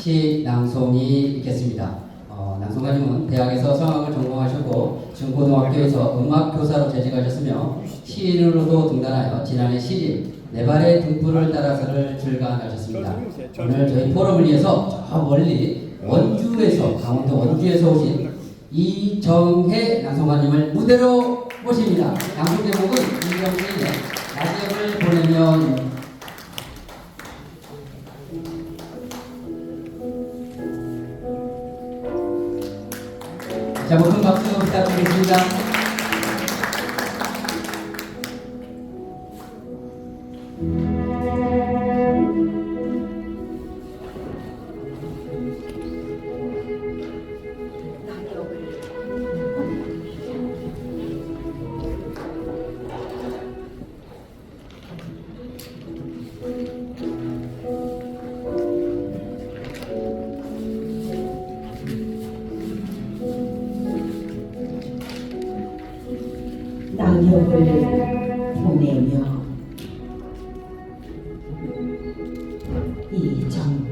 시 낭송이 있겠습니다. 어, 낭송가님은 대학에서 성악을 전공하셨고 중고등학교에서 음악 교사로 재직하셨으며 시인으로도 등단하여 지난해 시집 네 발의 등불을 따라서를 출간하셨습니다. 오늘 저희 포럼을 위해서 저 멀리 원주에서 강원도 원주에서 오신 이정혜 낭송가님을 무대로 모십니다. 낭송 제목은 이정혜의 낙엽을 보내면 자, 모든 박수 부탁드리겠 낙엽을 보내며 이정.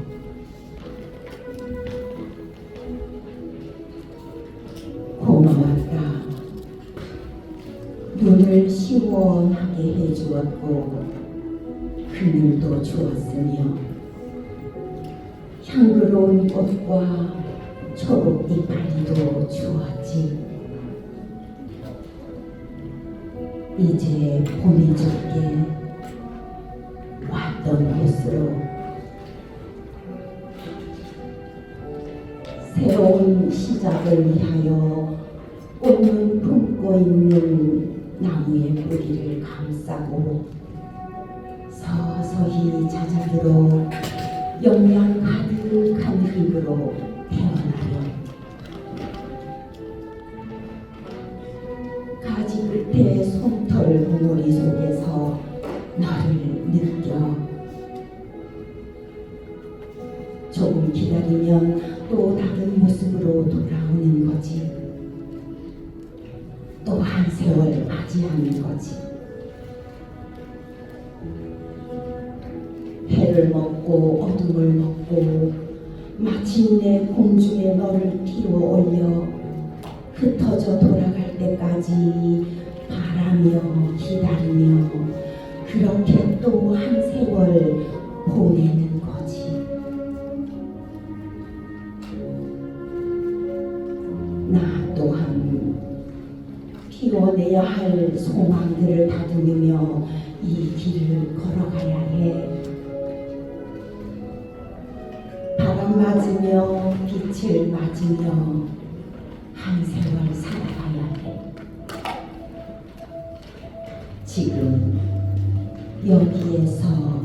고마웠다. 눈을 시원하게 해주었고 그늘도 주었으며 향그러운 꽃과 초록 이파리도 주었지 이제 보내줄게 왔던 곳으로 새로운 시작을 위하여 꽃을 품고 있는 나무의 뿌리를 감싸고 서서히 잦아들어 영양 가득한 흙으로 봉우리 속에서 너를 느껴. 조금 기다리면 또 다른 모습으로 돌아오는 거지. 또 한 세월 맞이하는 거지. 해를 먹고 어둠을 먹고 마침내 공중에 너를 띄워 올려 흩어져 돌아갈 때까지 바라며 기다리며 그렇게 또 한 세월 보내는 거지. 나 또한 피워내야 할 소망들을 다듬으며 이 길을 걸어가야 해. 바람 맞으며 빛을 맞으며 한 세월 지금 여기에서